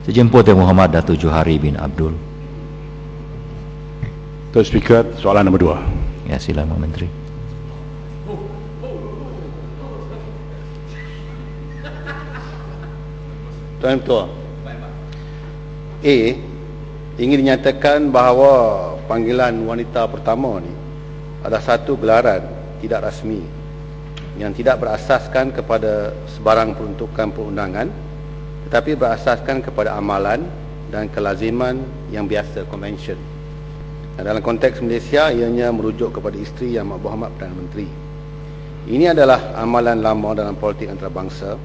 Sejemput Yang Muhammad Datuk Johari bin Abdul. Tuan Speaker, soalan nombor dua. Ya, silakan Menteri. Tuan Ketua. A ingin dinyatakan bahawa panggilan wanita pertama ni adalah satu gelaran tidak rasmi yang tidak berasaskan kepada sebarang peruntukan perundangan tetapi berasaskan kepada amalan dan kelaziman yang biasa convention. Dan dalam konteks Malaysia ianya merujuk kepada isteri Yang Berhormat Perdana Menteri. Ini adalah amalan lama dalam politik antarabangsa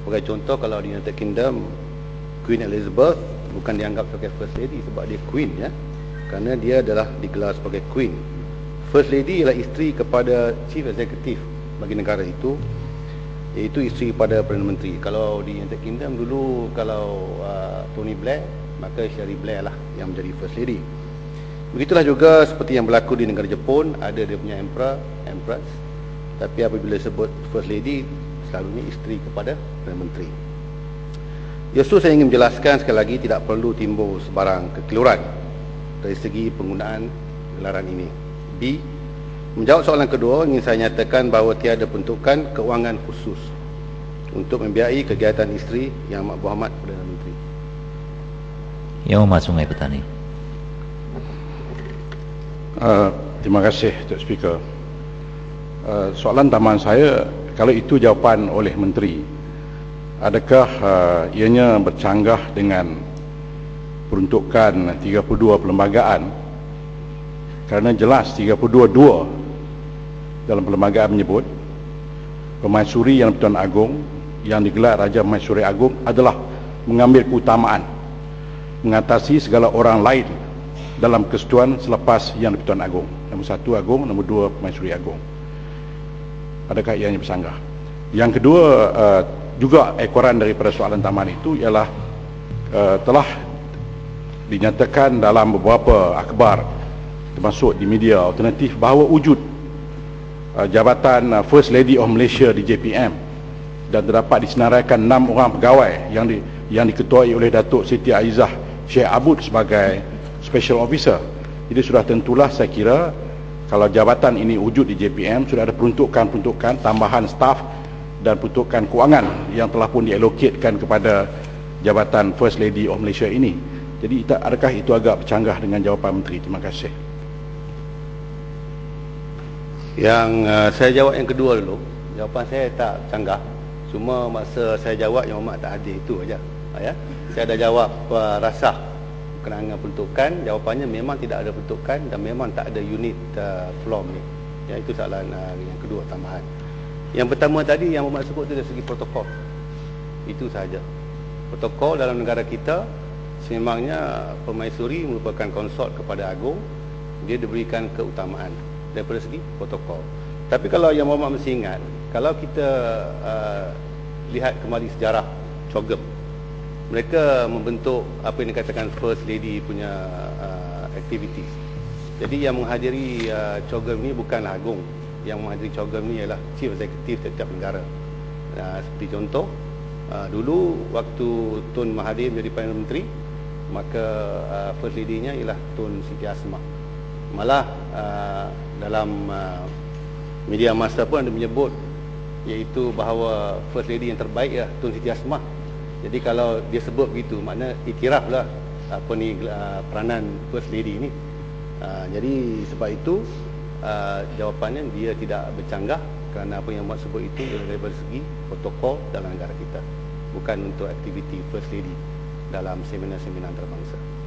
sebagai contoh kalau di United Kingdom Queen Elizabeth bukan dianggap sebagai first lady sebab dia queen ya. Kerana dia adalah digelar sebagai queen. First lady ialah isteri kepada chief executive bagi negara itu iaitu isteri kepada Perdana Menteri. Kalau di United Kingdom dulu kalau uh, Tony Blair maka Sherry Blair lah yang menjadi first lady. Begitulah juga seperti yang berlaku di negara Jepun ada dia punya emperor, empress. Tapi apabila sebut first lady selalunya isteri kepada Perdana Menteri. Justru saya ingin menjelaskan sekali lagi tidak perlu timbul sebarang kekeliruan dari segi penggunaan gelaran ini. B. Menjawab soalan kedua, ingin saya nyatakan bahawa tiada bentukan keuangan khusus untuk membiayai kegiatan isteri Yang Amat Berhormat Perdana Menteri. Yang Muhammad Sungai Petani. Uh, terima kasih, Tuan Speaker. Uh, soalan taman saya, kalau itu jawapan oleh Menteri, adakah uh, ianya bercanggah dengan peruntukan 32 perlembagaan kerana jelas 32-2 dalam perlembagaan menyebut pemaisuri yang Pertuan Agong yang digelar Raja Pemaisuri Agong adalah mengambil keutamaan mengatasi segala orang lain dalam kesetuan selepas yang Pertuan Agong nombor satu Agong, nombor dua Pemaisuri Agong adakah ianya bersanggah? Yang kedua uh, juga ekoran daripada soalan taman itu ialah uh, telah dinyatakan dalam beberapa akhbar termasuk di media alternatif bahawa wujud uh, jabatan uh, First Lady of Malaysia di JPM dan terdapat disenaraikan enam orang pegawai yang di, yang diketuai oleh Datuk Siti Aizah Syekh Abud sebagai Special Officer. Jadi sudah tentulah saya kira kalau jabatan ini wujud di JPM sudah ada peruntukan-peruntukan tambahan staf dan peruntukan kewangan yang telah pun dialokatkan kepada jabatan First Lady of Malaysia ini. Jadi adakah itu agak bercanggah dengan jawapan Menteri? Terima kasih. Yang uh, saya jawab yang kedua dulu. Jawapan saya tak canggah. Cuma masa saya jawab yang Muhammad tak hadir itu aja. Ya. Saya dah jawab uh, rasah berkenaan dengan peruntukan. Jawapannya memang tidak ada peruntukan dan memang tak ada unit uh, form ni. Ya, itu soalan uh, yang kedua tambahan. Yang pertama tadi yang Muhammad sebut itu dari segi protokol. Itu sahaja. Protokol dalam negara kita sememangnya pemaisuri merupakan konsort kepada agung. Dia diberikan keutamaan daripada segi protokol. Tapi kalau yang Muhammad mesti ingat, kalau kita uh, lihat kembali sejarah Cogem, mereka membentuk apa yang dikatakan First Lady punya uh, activities. Jadi yang menghadiri uh, Cogem ni bukanlah agung. Yang menghadiri Cogem ni ialah Chief Executive setiap negara. Uh, seperti contoh, uh, dulu waktu Tun Mahathir menjadi Perdana Menteri, maka uh, First Lady-nya ialah Tun Siti Asmah. Malah uh, dalam uh, media masa pun ada menyebut iaitu bahawa first lady yang terbaik ya Tun Siti Asmah. Jadi kalau dia sebut begitu makna iktiraflah apa ni uh, peranan first lady ini. Uh, jadi sebab itu uh, jawapannya dia tidak bercanggah kerana apa yang Mak sebut itu dari segi protokol dalam negara kita. Bukan untuk aktiviti first lady dalam seminar-seminar antarabangsa.